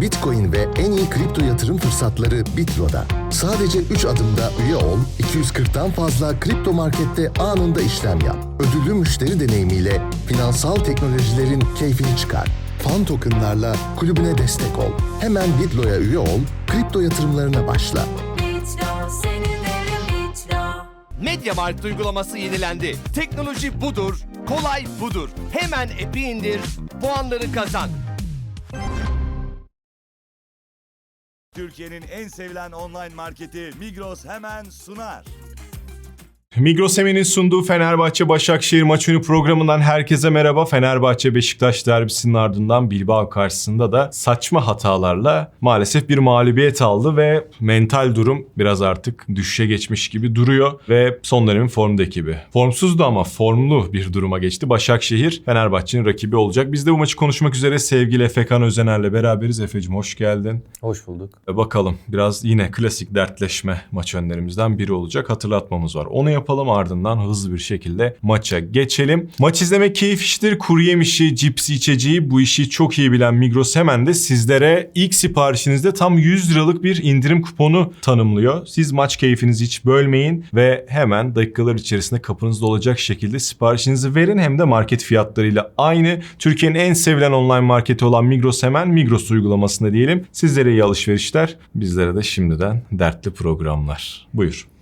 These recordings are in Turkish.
Bitcoin ve en iyi kripto yatırım fırsatları Bitlo'da. Sadece 3 adımda üye ol, 240'tan fazla kripto markette anında işlem yap. Ödüllü müşteri deneyimiyle finansal teknolojilerin keyfini çıkar. Fan tokenlarla kulübüne destek ol. Hemen Bitlo'ya üye ol, kripto yatırımlarına başla. Mediamarkt uygulaması yenilendi. Teknoloji budur, kolay budur. Hemen app'i indir, puanları kazan. Türkiye'nin en sevilen online marketi Migros hemen sunar. Migros Emen'in sunduğu Fenerbahçe Başakşehir maç önü programından herkese merhaba. Fenerbahçe Beşiktaş derbisinin ardından Bilbao karşısında da saçma hatalarla maalesef bir mağlubiyet aldı ve mental durum biraz artık düşüşe geçmiş gibi duruyor ve son dönemin formda ekibi. Formsuzdu ama formlu bir duruma geçti. Başakşehir Fenerbahçe'nin rakibi olacak. Biz de bu maçı konuşmak üzere sevgili Efekan Özener'le beraberiz. Efe'cim hoş geldin. Hoş bulduk. Bakalım biraz yine klasik dertleşme maç önlerimizden biri olacak. Hatırlatmamız var. Onu yapalım ardından hızlı bir şekilde maça geçelim. Maç izlemek keyif iştir. Kuru yemişi, cipsi içeceği bu işi çok iyi bilen Migros hemen de sizlere ilk siparişinizde tam 100 liralık bir indirim kuponu tanımlıyor. Siz maç keyfinizi hiç bölmeyin ve hemen dakikalar içerisinde kapınızda olacak şekilde siparişinizi verin. Hem de market fiyatlarıyla aynı. Türkiye'nin en sevilen online marketi olan Migros hemen Migros uygulamasında diyelim. Sizlere iyi alışverişler. Bizlere de şimdiden dertli programlar. Buyur.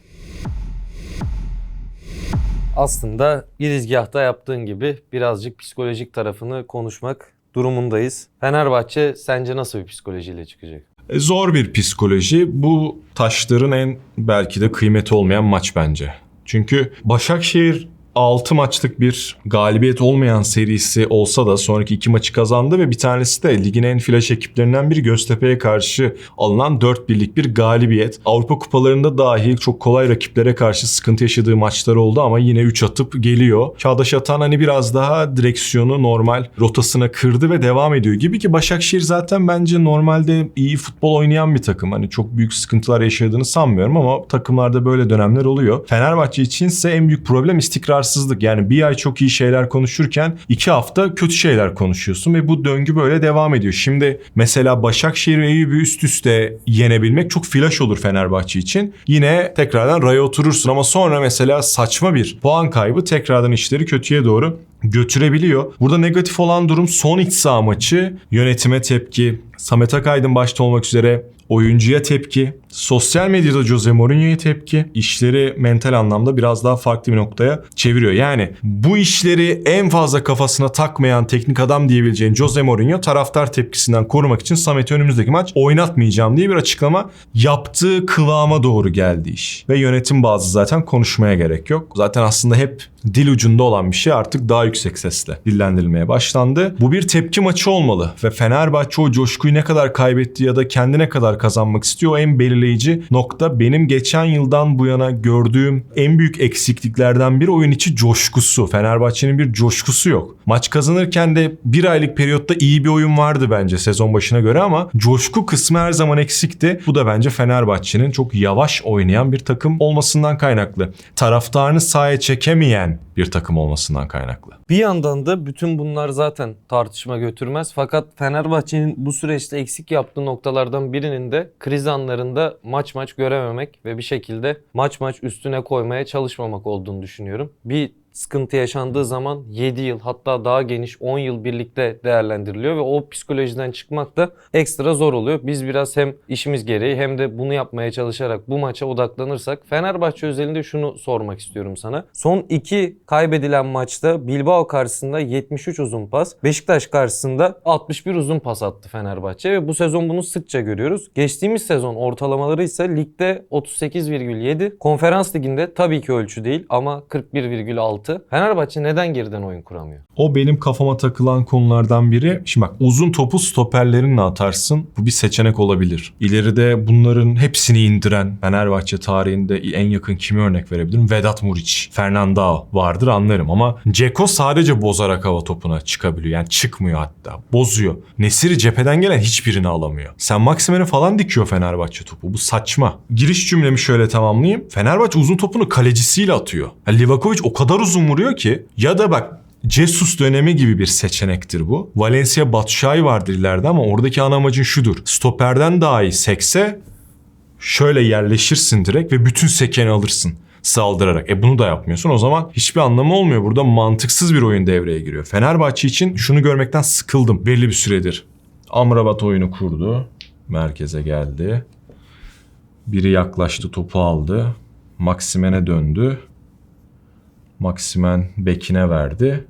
Aslında girizgahta yaptığın gibi birazcık psikolojik tarafını konuşmak durumundayız. Fenerbahçe sence nasıl bir psikolojiyle çıkacak? E, Zor bir psikoloji. Bu taşların en belki de kıymeti olmayan maç bence. Çünkü Başakşehir 6 maçlık bir galibiyet olmayan serisi olsa da sonraki iki maçı kazandı ve bir tanesi de ligin en flash ekiplerinden biri Göztepe'ye karşı alınan 4 birlik bir galibiyet. Avrupa kupalarında dahi çok kolay rakiplere karşı sıkıntı yaşadığı maçlar oldu ama yine 3 atıp geliyor. Çağdaş Atan hani biraz daha direksiyonu normal rotasına kırdı ve devam ediyor gibi ki Başakşehir zaten bence normalde iyi futbol oynayan bir takım. Hani çok büyük sıkıntılar yaşadığını sanmıyorum ama takımlarda böyle dönemler oluyor. Fenerbahçe içinse en büyük problem istikrarsızlık. Yani bir ay çok iyi şeyler konuşurken iki hafta kötü şeyler konuşuyorsun ve bu döngü böyle devam ediyor. Şimdi mesela Başakşehir ve Eyüp'ü üst üste yenebilmek çok flash olur Fenerbahçe için. Yine tekrardan raya oturursun ama sonra mesela saçma bir puan kaybı tekrardan işleri kötüye doğru götürebiliyor. Burada negatif olan durum son iç saha maçı. Yönetime tepki, Samet Akaydın başta olmak üzere oyuncuya tepki, sosyal medyada Jose Mourinho'ya tepki, işleri mental anlamda biraz daha farklı bir noktaya çeviriyor. Yani bu işleri en fazla kafasına takmayan teknik adam diyebileceğin Jose Mourinho taraftar tepkisinden korumak için Samet'i önümüzdeki maç oynatmayacağım diye bir açıklama yaptığı kıvama doğru geldi iş. Ve yönetim bazı zaten konuşmaya gerek yok. Zaten aslında hep dil ucunda olan bir şey artık daha yüksek sesle dillendirilmeye başlandı. Bu bir tepki maçı olmalı ve Fenerbahçe o coşkuyu ne kadar kaybetti ya da kendine kadar kazanmak istiyor en belirleyici nokta benim geçen yıldan bu yana gördüğüm en büyük eksikliklerden biri oyun içi coşkusu. Fenerbahçe'nin bir coşkusu yok. Maç kazanırken de bir aylık periyotta iyi bir oyun vardı bence sezon başına göre ama coşku kısmı her zaman eksikti. Bu da bence Fenerbahçe'nin çok yavaş oynayan bir takım olmasından kaynaklı. Taraftarını sahaya çekemeyen bir takım olmasından kaynaklı. Bir yandan da bütün bunlar zaten tartışma götürmez. Fakat Fenerbahçe'nin bu süreçte eksik yaptığı noktalardan birinin de kriz anlarında maç maç görememek ve bir şekilde maç maç üstüne koymaya çalışmamak olduğunu düşünüyorum. Bir sıkıntı yaşandığı zaman 7 yıl hatta daha geniş 10 yıl birlikte değerlendiriliyor ve o psikolojiden çıkmak da ekstra zor oluyor. Biz biraz hem işimiz gereği hem de bunu yapmaya çalışarak bu maça odaklanırsak Fenerbahçe özelinde şunu sormak istiyorum sana. Son iki kaybedilen maçta Bilbao karşısında 73 uzun pas, Beşiktaş karşısında 61 uzun pas attı Fenerbahçe ve bu sezon bunu sıkça görüyoruz. Geçtiğimiz sezon ortalamaları ise ligde 38,7, konferans liginde tabii ki ölçü değil ama 41,6 Fenerbahçe neden geriden oyun kuramıyor? O benim kafama takılan konulardan biri. Şimdi bak uzun topu stoperlerinle atarsın. Bu bir seçenek olabilir. İleride bunların hepsini indiren Fenerbahçe tarihinde en yakın kimi örnek verebilirim? Vedat Muriç, Fernandao vardır anlarım ama Ceko sadece bozarak hava topuna çıkabiliyor. Yani çıkmıyor hatta. Bozuyor. Nesiri cepheden gelen hiçbirini alamıyor. Sen Maksimen'i falan dikiyor Fenerbahçe topu. Bu saçma. Giriş cümlemi şöyle tamamlayayım. Fenerbahçe uzun topunu kalecisiyle atıyor. Yani Livakovic o kadar uzun vuruyor ki ya da bak Jesus dönemi gibi bir seçenektir bu. Valencia Batshuayi vardır ileride ama oradaki ana amacın şudur. Stoperden daha iyi sekse şöyle yerleşirsin direkt ve bütün sekeni alırsın saldırarak. E bunu da yapmıyorsun. O zaman hiçbir anlamı olmuyor. Burada mantıksız bir oyun devreye giriyor. Fenerbahçe için şunu görmekten sıkıldım belli bir süredir. Amrabat oyunu kurdu. Merkeze geldi. Biri yaklaştı topu aldı. Maksimen'e döndü. Maksimen bekine verdi.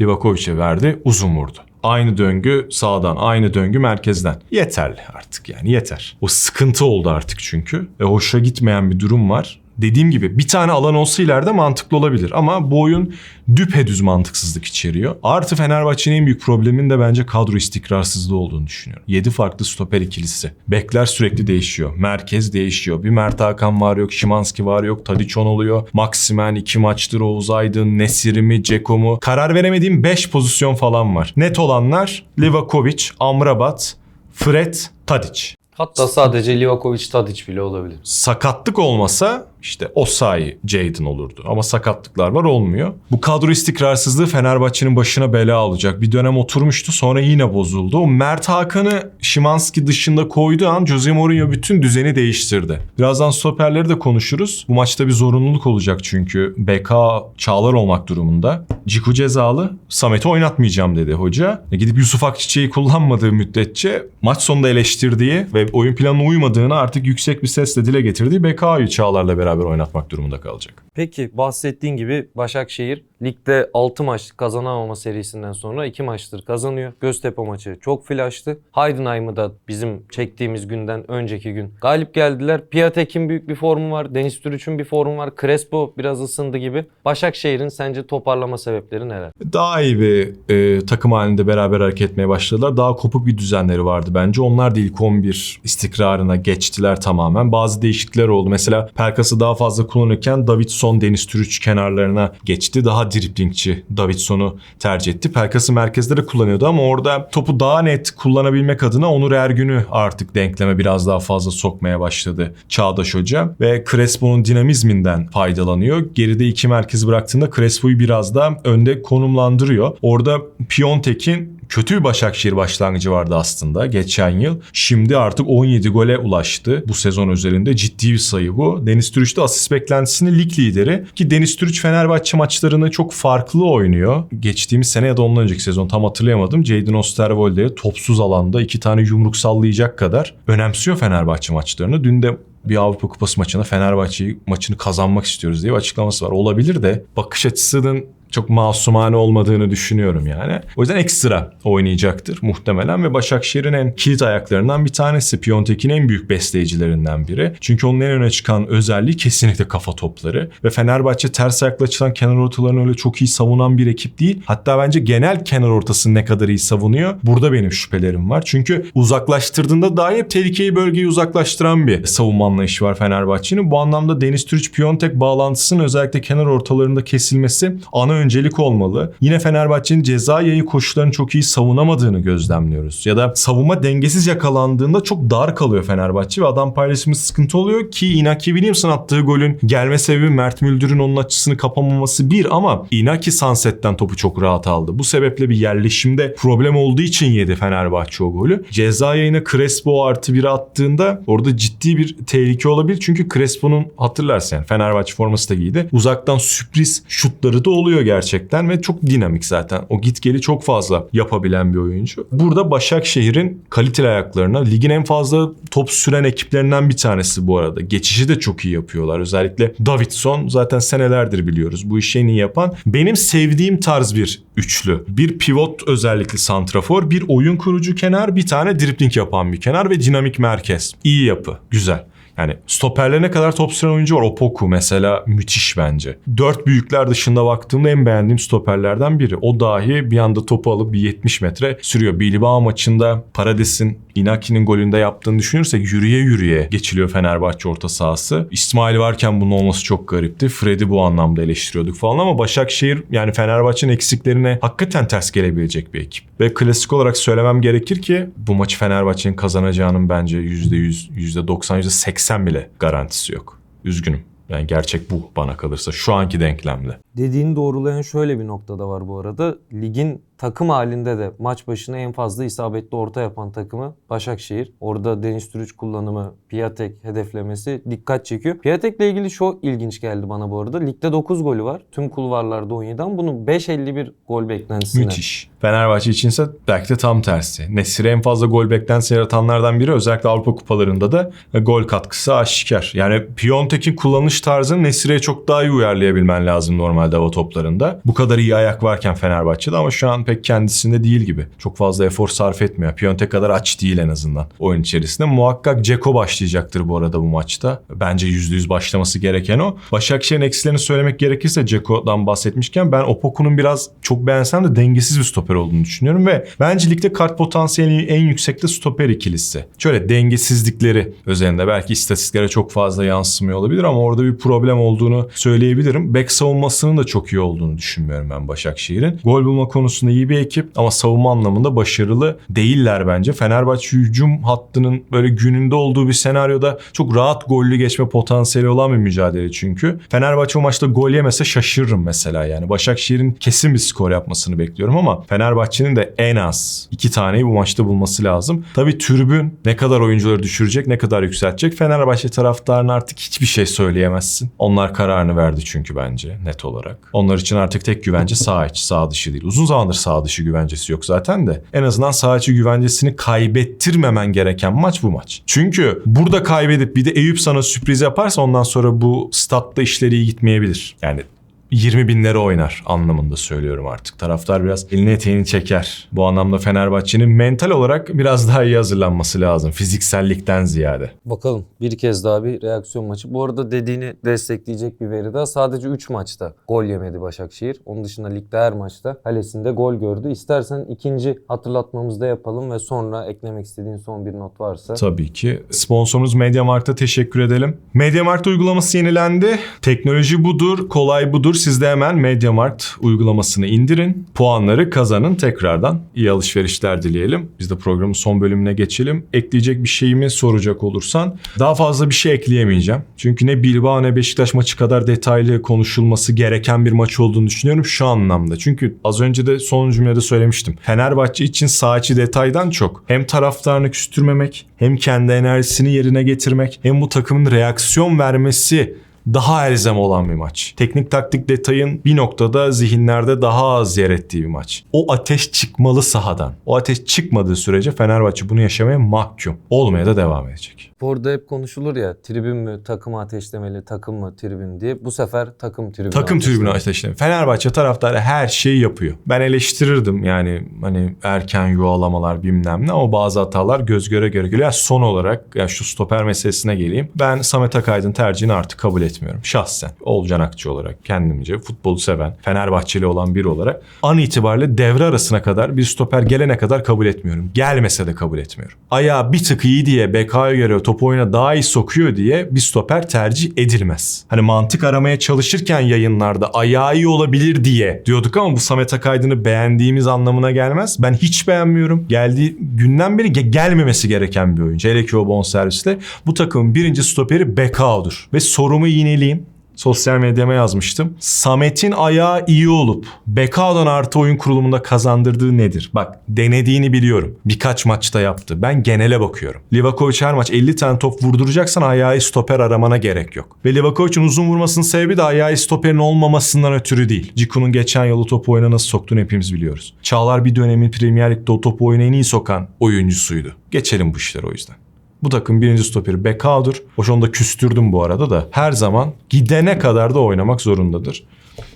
Livakovic'e verdi. Uzun vurdu. Aynı döngü sağdan, aynı döngü merkezden. Yeterli artık yani yeter. O sıkıntı oldu artık çünkü. E hoşa gitmeyen bir durum var. Dediğim gibi bir tane alan olsa ileride mantıklı olabilir ama bu oyun düpedüz mantıksızlık içeriyor. Artı Fenerbahçe'nin en büyük probleminin de bence kadro istikrarsızlığı olduğunu düşünüyorum. 7 farklı stoper ikilisi. Bekler sürekli değişiyor. Merkez değişiyor. Bir Mert Hakan var yok, Şimanski var yok, Tadiç on oluyor. Maksimen iki maçtır Oğuz Aydın, Nesiri mi, Ceko mu? Karar veremediğim 5 pozisyon falan var. Net olanlar Livakovic, Amrabat, Fred, Tadiç. Hatta sadece Livakovic Tadic bile olabilir. sakatlık olmasa işte Osayi Jadon olurdu. Ama sakatlıklar var olmuyor. Bu kadro istikrarsızlığı Fenerbahçe'nin başına bela alacak. Bir dönem oturmuştu sonra yine bozuldu. O Mert Hakan'ı Şimanski dışında koyduğu an Jose Mourinho bütün düzeni değiştirdi. Birazdan stoperleri de konuşuruz. Bu maçta bir zorunluluk olacak çünkü BK Çağlar olmak durumunda. Ciku cezalı. Samet'i oynatmayacağım dedi hoca. E gidip Yusuf Akçiçek'i kullanmadığı müddetçe maç sonunda eleştirdiği ve oyun planına uymadığını artık yüksek bir sesle dile getirdiği BK'yı Çağlar'la beraber oynatmak durumunda kalacak. Peki bahsettiğin gibi Başakşehir ligde 6 maçlık kazanamama serisinden sonra 2 maçtır kazanıyor. Göztepe maçı çok flash'tı. Heidenheim'ı da bizim çektiğimiz günden önceki gün galip geldiler. Piatek'in büyük bir formu var. Deniz Türüç'ün bir formu var. Crespo biraz ısındı gibi. Başakşehir'in sence toparlama sebepleri neler? Daha iyi bir e, takım halinde beraber hareket etmeye başladılar. Daha kopuk bir düzenleri vardı bence. Onlar da ilk 11 istikrarına geçtiler tamamen. Bazı değişiklikler oldu. Mesela Pelkas'ı daha fazla kullanırken Davidson Deniz Türüç kenarlarına geçti. Daha driplingçi Davidson'u tercih etti. Pelkas'ı merkezde de kullanıyordu ama orada topu daha net kullanabilmek adına Onur Ergün'ü artık denkleme biraz daha fazla sokmaya başladı Çağdaş Hoca. Ve Crespo'nun dinamizminden faydalanıyor. Geride iki merkez bıraktığında Crespo'yu biraz daha önde konumlandırıyor. Orada Piontek'in kötü bir Başakşehir başlangıcı vardı aslında geçen yıl. Şimdi artık 17 gole ulaştı. Bu sezon özelinde ciddi bir sayı bu. Deniz Türüç de asist beklentisinin lig lideri. Ki Deniz Türüç Fenerbahçe maçlarını çok farklı oynuyor. Geçtiğimiz sene ya da ondan önceki sezon tam hatırlayamadım. Jadon Osterwolde'ye topsuz alanda iki tane yumruk sallayacak kadar önemsiyor Fenerbahçe maçlarını. Dün de bir Avrupa Kupası maçında Fenerbahçe maçını kazanmak istiyoruz diye bir açıklaması var. Olabilir de bakış açısının çok masumane olmadığını düşünüyorum yani. O yüzden ekstra oynayacaktır muhtemelen ve Başakşehir'in en kilit ayaklarından bir tanesi. Piontek'in en büyük besleyicilerinden biri. Çünkü onun en öne çıkan özelliği kesinlikle kafa topları. Ve Fenerbahçe ters ayakla açılan kenar ortalarını öyle çok iyi savunan bir ekip değil. Hatta bence genel kenar ortasını ne kadar iyi savunuyor. Burada benim şüphelerim var. Çünkü uzaklaştırdığında dahi hep tehlikeyi bölgeyi uzaklaştıran bir savunma anlayışı var Fenerbahçe'nin. Bu anlamda Deniz Türüç Piontek bağlantısının özellikle kenar ortalarında kesilmesi ana öncelik olmalı. Yine Fenerbahçe'nin ceza yayı koşullarını çok iyi savunamadığını gözlemliyoruz. Ya da savunma dengesiz yakalandığında çok dar kalıyor Fenerbahçe ve adam paylaşımı sıkıntı oluyor ki Inaki Williams'ın attığı golün gelme sebebi Mert Müldür'ün onun açısını kapamaması bir ama Inaki Sunset'ten topu çok rahat aldı. Bu sebeple bir yerleşimde problem olduğu için yedi Fenerbahçe o golü. Ceza yayına Crespo artı biri attığında orada ciddi bir tehlike olabilir. Çünkü Crespo'nun hatırlarsın yani Fenerbahçe forması da giydi. Uzaktan sürpriz şutları da oluyor gerçekten ve çok dinamik zaten. O git geli çok fazla yapabilen bir oyuncu. Burada Başakşehir'in kaliteli ayaklarına ligin en fazla top süren ekiplerinden bir tanesi bu arada. Geçişi de çok iyi yapıyorlar. Özellikle Davidson zaten senelerdir biliyoruz. Bu işi en iyi yapan. Benim sevdiğim tarz bir üçlü. Bir pivot özellikle santrafor, bir oyun kurucu kenar, bir tane dribling yapan bir kenar ve dinamik merkez. İyi yapı. Güzel. Yani stoperlerine kadar top süren oyuncu var. Opoku mesela müthiş bence. Dört büyükler dışında baktığımda en beğendiğim stoperlerden biri. O dahi bir anda topu alıp bir 70 metre sürüyor. Bilbao maçında Parades'in Inaki'nin golünde yaptığını düşünürsek yürüye yürüye geçiliyor Fenerbahçe orta sahası. İsmail varken bunun olması çok garipti. Fred'i bu anlamda eleştiriyorduk falan ama Başakşehir yani Fenerbahçe'nin eksiklerine hakikaten ters gelebilecek bir ekip. Ve klasik olarak söylemem gerekir ki bu maçı Fenerbahçe'nin kazanacağının bence %100, %90, %80 bile garantisi yok. Üzgünüm. Yani gerçek bu bana kalırsa şu anki denklemde. Dediğini doğrulayan şöyle bir noktada var bu arada. Ligin takım halinde de maç başına en fazla isabetli orta yapan takımı Başakşehir. Orada Deniz Türüç kullanımı, Piatek hedeflemesi dikkat çekiyor. Piatek'le ilgili şu ilginç geldi bana bu arada. Ligde 9 golü var. Tüm kulvarlarda 17'den. Bunun 5.51 gol beklentisine. Müthiş. Fenerbahçe içinse belki de tam tersi. Nesir'e en fazla gol beklentisi yaratanlardan biri özellikle Avrupa kupalarında da e, gol katkısı aşikar. Yani Piontek'in kullanış tarzını Nesir'e çok daha iyi uyarlayabilmen lazım normalde hava toplarında. Bu kadar iyi ayak varken Fenerbahçe'de ama şu an pek kendisinde değil gibi. Çok fazla efor sarf etmiyor. Piontek kadar aç değil en azından oyun içerisinde. Muhakkak Ceko başlayacaktır bu arada bu maçta. Bence %100 başlaması gereken o. Başakşehir'in eksilerini söylemek gerekirse Ceko'dan bahsetmişken ben Opoku'nun biraz çok beğensem de dengesiz bir stoper olduğunu düşünüyorum ve bence ligde kart potansiyeli en yüksekte stoper ikilisi. Şöyle dengesizlikleri özelinde belki istatistiklere çok fazla yansımıyor olabilir ama orada bir problem olduğunu söyleyebilirim. Bek savunmasının da çok iyi olduğunu düşünmüyorum ben Başakşehir'in. Gol bulma konusunda iyi bir ekip ama savunma anlamında başarılı değiller bence. Fenerbahçe hücum hattının böyle gününde olduğu bir senaryoda çok rahat gollü geçme potansiyeli olan bir mücadele çünkü. Fenerbahçe o maçta gol yemese şaşırırım mesela yani. Başakşehir'in kesin bir skor yapmasını bekliyorum ama Fenerbahçe'nin de en az iki taneyi bu maçta bulması lazım. Tabii tribün ne kadar oyuncuları düşürecek, ne kadar yükseltecek. Fenerbahçe taraftarına artık hiçbir şey söyleyemezsin. Onlar kararını verdi çünkü bence net olarak. Onlar için artık tek güvence sağ içi, sağ dışı değil. Uzun zamandır sağ dışı güvencesi yok zaten de. En azından sağ içi güvencesini kaybettirmemen gereken maç bu maç. Çünkü burada kaybedip bir de Eyüp sana sürpriz yaparsa ondan sonra bu statta işleri iyi gitmeyebilir. Yani 20 binlere oynar anlamında söylüyorum artık. Taraftar biraz elini eteğini çeker. Bu anlamda Fenerbahçe'nin mental olarak biraz daha iyi hazırlanması lazım. Fiziksellikten ziyade. Bakalım bir kez daha bir reaksiyon maçı. Bu arada dediğini destekleyecek bir veri daha. Sadece 3 maçta gol yemedi Başakşehir. Onun dışında ligde her maçta kalesinde gol gördü. İstersen ikinci hatırlatmamızı da yapalım ve sonra eklemek istediğin son bir not varsa. Tabii ki. Sponsorumuz MediaMarkt'a teşekkür edelim. MediaMarkt uygulaması yenilendi. Teknoloji budur, kolay budur. Siz de hemen MediaMarkt uygulamasını indirin. Puanları kazanın tekrardan. iyi alışverişler dileyelim. Biz de programın son bölümüne geçelim. Ekleyecek bir şeyimi soracak olursan daha fazla bir şey ekleyemeyeceğim. Çünkü ne Bilbao ne Beşiktaş maçı kadar detaylı konuşulması gereken bir maç olduğunu düşünüyorum şu anlamda. Çünkü az önce de son cümlede söylemiştim. Fenerbahçe için sağ detaydan çok hem taraftarını küstürmemek hem kendi enerjisini yerine getirmek hem bu takımın reaksiyon vermesi daha elzem olan bir maç. Teknik taktik detayın bir noktada zihinlerde daha az yer ettiği bir maç. O ateş çıkmalı sahadan. O ateş çıkmadığı sürece Fenerbahçe bunu yaşamaya mahkum. Olmaya da devam edecek. Orada hep konuşulur ya tribün mü takımı ateşlemeli takım mı tribün diye. Bu sefer takım tribünü Takım ateşlemeli. tribünü ateşleme. Fenerbahçe taraftarı her şeyi yapıyor. Ben eleştirirdim yani hani erken yuvalamalar bilmem ne ama bazı hatalar göz göre göre geliyor. Yani son olarak ya şu stoper meselesine geleyim. Ben Samet Akaydın tercihini artık kabul etmiyorum. Şahsen. Olcan Akçı olarak kendimce futbolu seven, Fenerbahçeli olan biri olarak an itibariyle devre arasına kadar bir stoper gelene kadar kabul etmiyorum. Gelmese de kabul etmiyorum. Ayağı bir tık iyi diye BK'ya göre top oyuna daha iyi sokuyor diye bir stoper tercih edilmez. Hani mantık aramaya çalışırken yayınlarda ayağı iyi olabilir diye diyorduk ama bu Samet Akaydın'ı beğendiğimiz anlamına gelmez. Ben hiç beğenmiyorum. Geldiği günden beri ge- gelmemesi gereken bir oyuncu. Hele ki o bonservisle. Bu takımın birinci stoperi Bekao'dur. Ve sorumu yineleyeyim. Sosyal medyama yazmıştım. Samet'in ayağı iyi olup Bekao'dan artı oyun kurulumunda kazandırdığı nedir? Bak denediğini biliyorum. Birkaç maçta yaptı. Ben genele bakıyorum. Livakovic her maç 50 tane top vurduracaksan ayağı stoper aramana gerek yok. Ve Livakovic'in uzun vurmasının sebebi de ayağı stoperin olmamasından ötürü değil. Ciku'nun geçen yolu topu oyuna nasıl soktuğunu hepimiz biliyoruz. Çağlar bir dönemin Premier Lig'de o topu oyuna en iyi sokan oyuncusuydu. Geçelim bu işleri o yüzden. Bu takım birinci stoperi Bekao'dur. Hoş onu da küstürdüm bu arada da. Her zaman gidene kadar da oynamak zorundadır.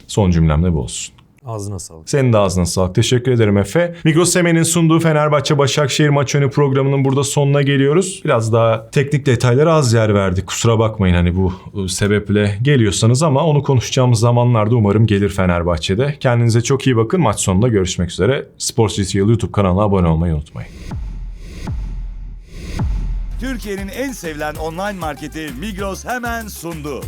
Son cümlem de bu olsun. Ağzına sağlık. Senin de ağzına sağlık. Teşekkür ederim Efe. Migros Semen'in sunduğu Fenerbahçe Başakşehir maç önü programının burada sonuna geliyoruz. Biraz daha teknik detaylara az yer verdik. Kusura bakmayın hani bu e, sebeple geliyorsanız ama onu konuşacağımız zamanlarda umarım gelir Fenerbahçe'de. Kendinize çok iyi bakın. Maç sonunda görüşmek üzere. Sports GTL YouTube kanalına abone olmayı unutmayın. Türkiye'nin en sevilen online marketi Migros hemen sundu.